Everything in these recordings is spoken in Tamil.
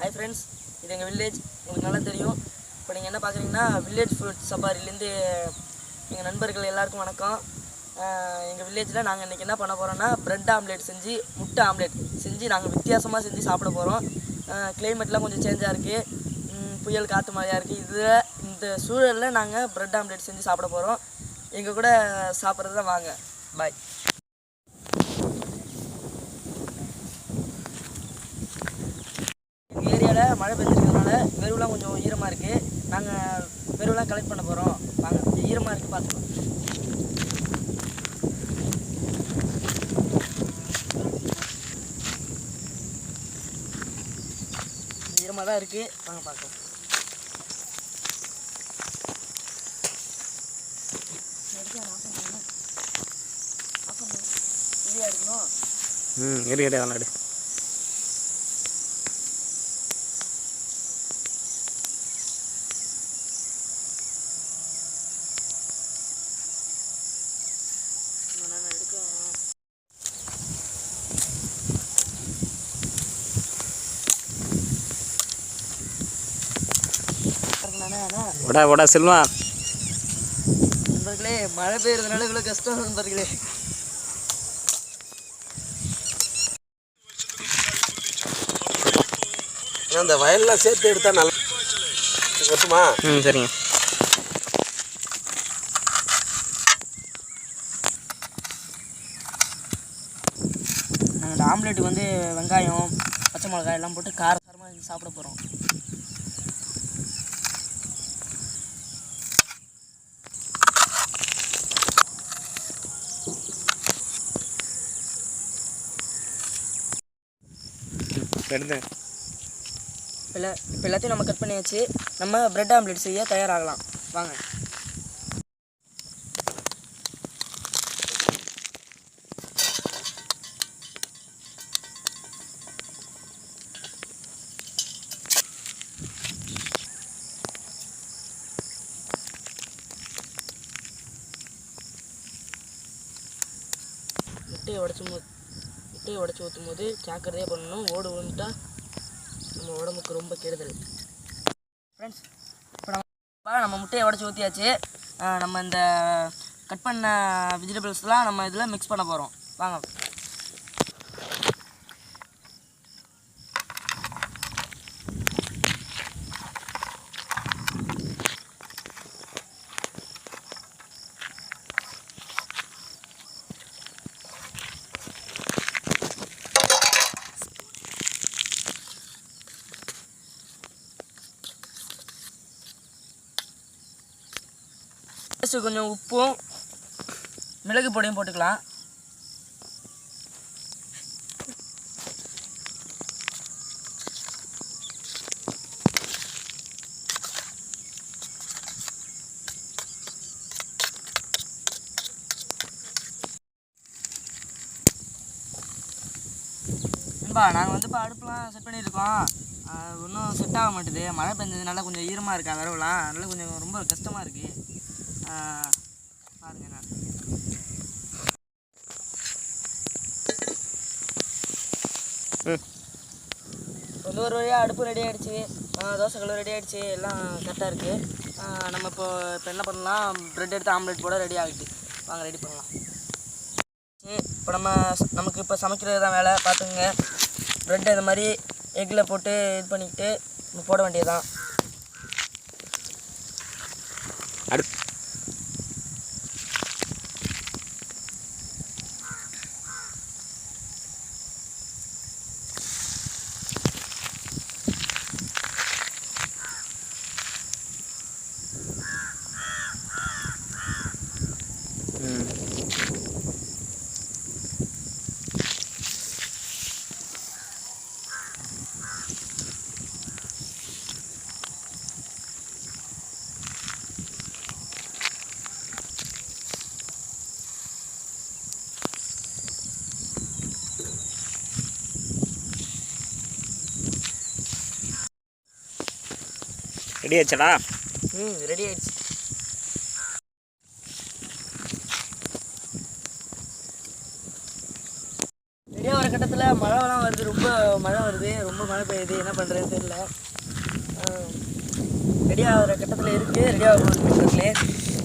ஹாய் ஃப்ரெண்ட்ஸ் இது எங்கள் வில்லேஜ் உங்களுக்கு நல்லா தெரியும். இப்போ நீங்கள் என்ன பார்க்குறீங்கன்னா வில்லேஜ் ஃபுட் சஃபாரிலேருந்து எங்கள் நண்பர்கள் எல்லாருக்கும் வணக்கம். எங்கள் வில்லேஜில் நாங்கள் இன்றைக்கி என்ன பண்ண போகிறோம்னா ப்ரெட் ஆம்லேட் செஞ்சு முட்டை ஆம்லேட் செஞ்சு நாங்கள் வித்தியாசமாக செஞ்சு சாப்பிட போகிறோம் கிளைமேட்லாம் கொஞ்சம் சேஞ்சாக இருக்குது புயல் காற்று மழையாக இருக்குது இதில் இந்த சூழலில் நாங்கள் ப்ரெட் ஆம்லேட் செஞ்சு சாப்பிட போகிறோம் எங்கள் கூட சாப்பிட்றது தான் வாங்க. பாய் எங்கள் ஏரியாவில் மழை பெஞ்சிருக்கிறதுனால வெறுவெலாம் கொஞ்சம் ஈரமாக இருக்குது நாங்கள் வெறுவெலாம் கலெக்ட் பண்ண போகிறோம் வாங்க கொஞ்சம் ஈரமாக இருக்குது பார்த்துக்கலாம் ஈரமாக தான் இருக்குது வாங்க பார்க்கலாம் ம் இரு இரு விளாடு நான் விடா விடா செல்வா. நண்பர்களே மழை பெய்யறதுனால இவ்வளோ கஷ்டம் நண்பர்களே. அந்த வயல்லாம் சேர்த்து எடுத்தா நல்லா ஒட்டுமா ம் சரிங்க. ஆம்லேட்டுக்கு வந்து வெங்காயம் பச்சை மிளகாய் எல்லாம் போட்டு கார காரமாக சாப்பிட போகிறோம் இல்லை இப்போ எல்லாத்தையும் நம்ம கட் பண்ணியாச்சு. நம்ம பிரெட் ஆம்லேட் செய்ய தயாராகலாம். வாங்க. முட்டையை உடச்சி முட்டையை உடச்சி ஊற்றும் போது ஜாக்கிரதையாக பண்ணணும். ஓடு விழுந்துட்டா நம்ம உடம்புக்கு ரொம்ப கெடுதல். ஃப்ரெண்ட்ஸ் இப்போ நம்ம நம்ம முட்டையை உடச்சி ஊற்றியாச்சு நம்ம இந்த கட் பண்ண வெஜிடபிள்ஸ்லாம் நம்ம இதில் மிக்ஸ் பண்ண போகிறோம் வாங்க. ஃபஸ்ட்டு கொஞ்சம் உப்பும் மிளகு பொடியும் போட்டுக்கலாம். நண்பா நாங்கள் வந்து இப்போ அடுப்புலாம் செட் பண்ணியிருக்கோம். ஒன்றும் செட் ஆக மாட்டுது. மழை பெஞ்சதுனால கொஞ்சம் ஈரமாக இருக்கா வரவுலாம் அதனால் கொஞ்சம் ரொம்ப கஷ்டமாக இருக்குது பாருங்க நான். வந்து ஒரு வழியாக அடுப்பு ரெடி ஆகிடுச்சு தோசைக்கல் ரெடி ஆகிடுச்சு எல்லாம் கரெக்டாக இருக்குது நம்ம இப்போ இப்போ என்ன பண்ணலாம்? ப்ரெட் எடுத்து ஆம்லெட் போட ரெடி ஆகிட்டு. வாங்க ரெடி பண்ணலாம். சரி இப்போ நம்ம நமக்கு இப்போ சமைக்கிறது தான் வேலை. பார்த்துங்க ப்ரெட்டை இந்த மாதிரி எக்கில் போட்டு இது பண்ணிக்கிட்டு நம்ம போட வேண்டியதுதான். அடுத்து. ரெடி ஆச்சடா ம் ரெடி ஆயிடுச்சு. ரெடியாக வர கட்டத்தில் மழைலாம் வருது ரொம்ப மழை வருது ரொம்ப மழை பெய்யுது என்ன பண்ணுறதுன்னு தெரியல. ரெடியாக வர கட்டத்தில் இருக்குது ரெடியாக ஆக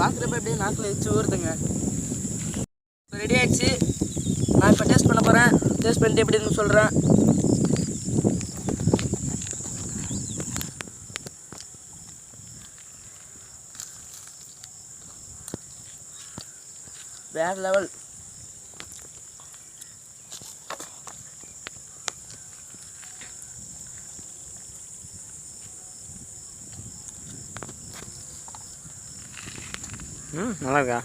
பார்க்குறப்ப அப்படியே நாக்கில் வச்சு ஊறுதுங்க. ரெடி ஆயிடுச்சு. நான் இப்போ டேஸ்ட் பண்ண போகிறேன் டேஸ்ட் பண்ணிட்டு எப்படின்னு சொல்கிறேன் வேற லெவல் ம் நல்லா இருக்கா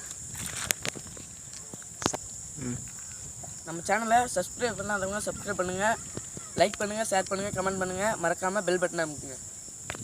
நம்ம சேனலை சப்ஸ்கிரைப் பண்ணாதவங்க சப்ஸ்கிரைப் பண்ணுங்கள் லைக் பண்ணுங்கள் ஷேர் பண்ணுங்கள் கமெண்ட் பண்ணுங்கள் மறக்காமல் பெல் பட்டன் அமுக்குங்க.